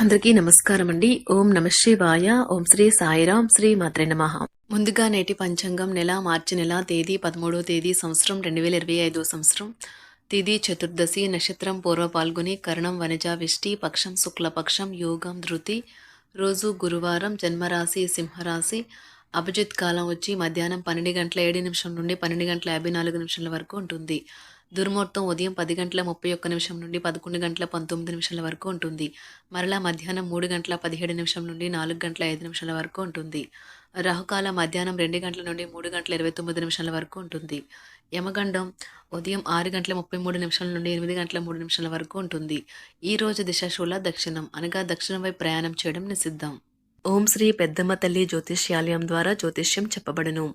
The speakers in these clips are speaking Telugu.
అందరికీ నమస్కారం అండి ఓం నమ శివాయ. ఓం శ్రీ సాయిరాం శ్రీ మాత్రే నమ. ముందుగా నేటి పంచాంగం నెల మార్చి నెల తేదీ పదమూడో తేదీ సంవత్సరం రెండు వేల ఇరవై ఐదో సంవత్సరం. తిథి చతుర్దశి నక్షత్రం పూర్వ పాల్గొని కరణం వనజ విష్టి పక్షం శుక్లపక్షం యోగం ధృతి. రోజు గురువారం జన్మరాశి సింహరాశి. అభిజిత్ కాలం వచ్చి మధ్యాహ్నం పన్నెండు గంటల ఏడు నిమిషం నుండి పన్నెండు గంటల యాభై నాలుగు నిమిషాల వరకు ఉంటుంది. దుర్ముహూర్తం ఉదయం పది గంటల ముప్పై ఒక్క నిమిషం నుండి పదకొండు గంటల పంతొమ్మిది నిమిషాల వరకు ఉంటుంది. మరలా మధ్యాహ్నం మూడు గంటల పదిహేడు నిమిషం నుండి నాలుగు గంటల ఐదు నిమిషాల వరకు ఉంటుంది. రాహుకాల మధ్యాహ్నం రెండు గంటల నుండి మూడు గంటల ఇరవై తొమ్మిది నిమిషాల వరకు ఉంటుంది. యమగండం ఉదయం ఆరు గంటల ముప్పై మూడు నిమిషాల నుండి ఎనిమిది గంటల మూడు నిమిషాల వరకు ఉంటుంది. ఈ రోజు దిశాశూల దక్షిణం అనగా దక్షిణం వైపు ప్రయాణం చేయడం నిషిద్ధం. ఓం శ్రీ పెద్దమ్మ తల్లి జ్యోతిష్యాలయం ద్వారా జ్యోతిష్యం చెప్పబడును.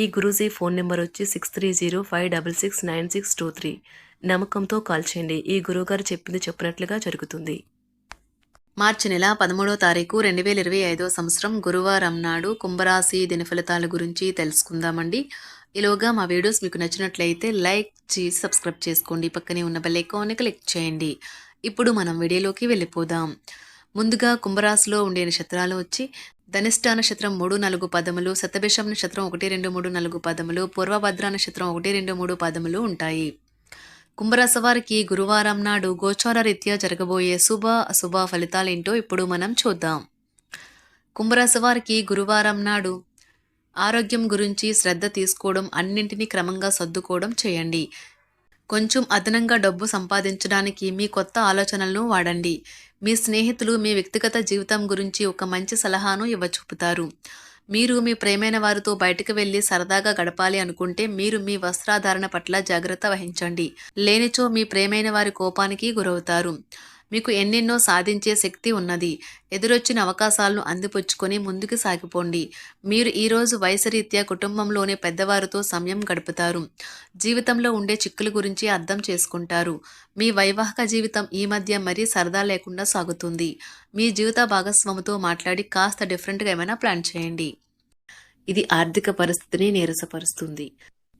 ఈ గురూజీ ఫోన్ నెంబర్ వచ్చి six three zero five double six nine six two three. నమ్మకంతో కాల్ చేయండి. ఈ గురువుగారు చెప్పింది చెప్పినట్లుగా జరుగుతుంది. మార్చి నెల పదమూడో తారీఖు రెండు వేల ఇరవై ఐదో సంవత్సరం గురువారం నాడు కుంభరాశి దినఫలితాల గురించి తెలుసుకుందామండి. ఈలోగా మా వీడియోస్ మీకు నచ్చినట్లయితే లైక్ చేసి సబ్స్క్రైబ్ చేసుకోండి. పక్కనే ఉన్న బెల్ ఐకాన్ని క్లిక్ చేయండి. ఇప్పుడు మనం వీడియోలోకి వెళ్ళిపోదాం. ముందుగా కుంభరాశిలో ఉండే నక్షత్రాలు వచ్చి ధనిష్ట నక్షత్రం మూడు నాలుగు పదములు శతభిషం నక్షత్రం ఒకటి రెండు మూడు నాలుగు పదములు పూర్వభద్ర నక్షత్రం ఒకటి రెండు మూడు పదములు ఉంటాయి. కుంభరాశి వారికి గురువారం నాడు గోచార రీత్యా జరగబోయే శుభ అశుభ ఫలితాలేంటో ఇప్పుడు మనం చూద్దాం. కుంభరాశి వారికి గురువారం నాడు ఆరోగ్యం గురించి శ్రద్ధ తీసుకోవడం అన్నింటినీ క్రమంగా సర్దుకోవడం చేయండి. కొంచెం అదనంగా డబ్బు సంపాదించడానికి మీ కొత్త ఆలోచనలను వాడండి. మీ స్నేహితులు మీ వ్యక్తిగత జీవితం గురించి ఒక మంచి సలహాను ఇవ్వచూపుతారు. మీరు మీ ప్రేమైన వారితో బయటకు వెళ్ళి సరదాగా గడపాలి అనుకుంటే మీరు మీ వస్త్రాధారణ పట్ల జాగ్రత్త వహించండి. లేనిచో మీ ప్రేమైన వారి కోపానికి గురవుతారు. మీకు ఎన్నెన్నో సాధించే శక్తి ఉన్నది. ఎదురొచ్చిన అవకాశాలను అందిపుచ్చుకొని ముందుకు సాగిపోండి. మీరు ఈరోజు వయసరీత్యా కుటుంబంలోనే పెద్దవారితో సమయం గడుపుతారు. జీవితంలో ఉండే చిక్కుల గురించి అర్థం చేసుకుంటారు. మీ వైవాహిక జీవితం ఈ మధ్య మరీ సరదా లేకుండా సాగుతుంది. మీ జీవిత భాగస్వామితో మాట్లాడి కాస్త డిఫరెంట్గా ఏమైనా ప్లాన్ చేయండి. ఇది ఆర్థిక పరిస్థితిని నీరసపరుస్తుంది.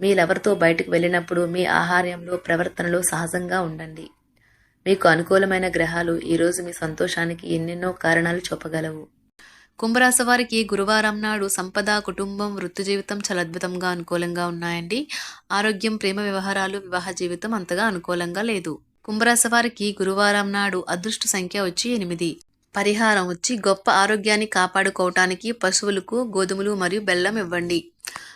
మీరెవరితో బయటకు వెళ్ళినప్పుడు మీ ఆహార్యంలో ప్రవర్తనలో సహజంగా ఉండండి. మీకు అనుకూలమైన గ్రహాలు ఈరోజు మీ సంతోషానికి ఎన్నెన్నో కారణాలు చూపగలవు. కుంభరాశి వారికి గురువారం నాడు సంపద కుటుంబం వృత్తి జీవితం చాలా అద్భుతంగా అనుకూలంగా ఉన్నాయండి. ఆరోగ్యం ప్రేమ వ్యవహారాలు వివాహ జీవితం అంతగా అనుకూలంగా లేదు. కుంభరాశి వారికి గురువారం నాడు అదృష్ట సంఖ్య వచ్చి ఎనిమిది. పరిహారం వచ్చి గొప్ప ఆరోగ్యాన్ని కాపాడుకోవటానికి పశువులకు గోధుమలు మరియు బెల్లం ఇవ్వండి.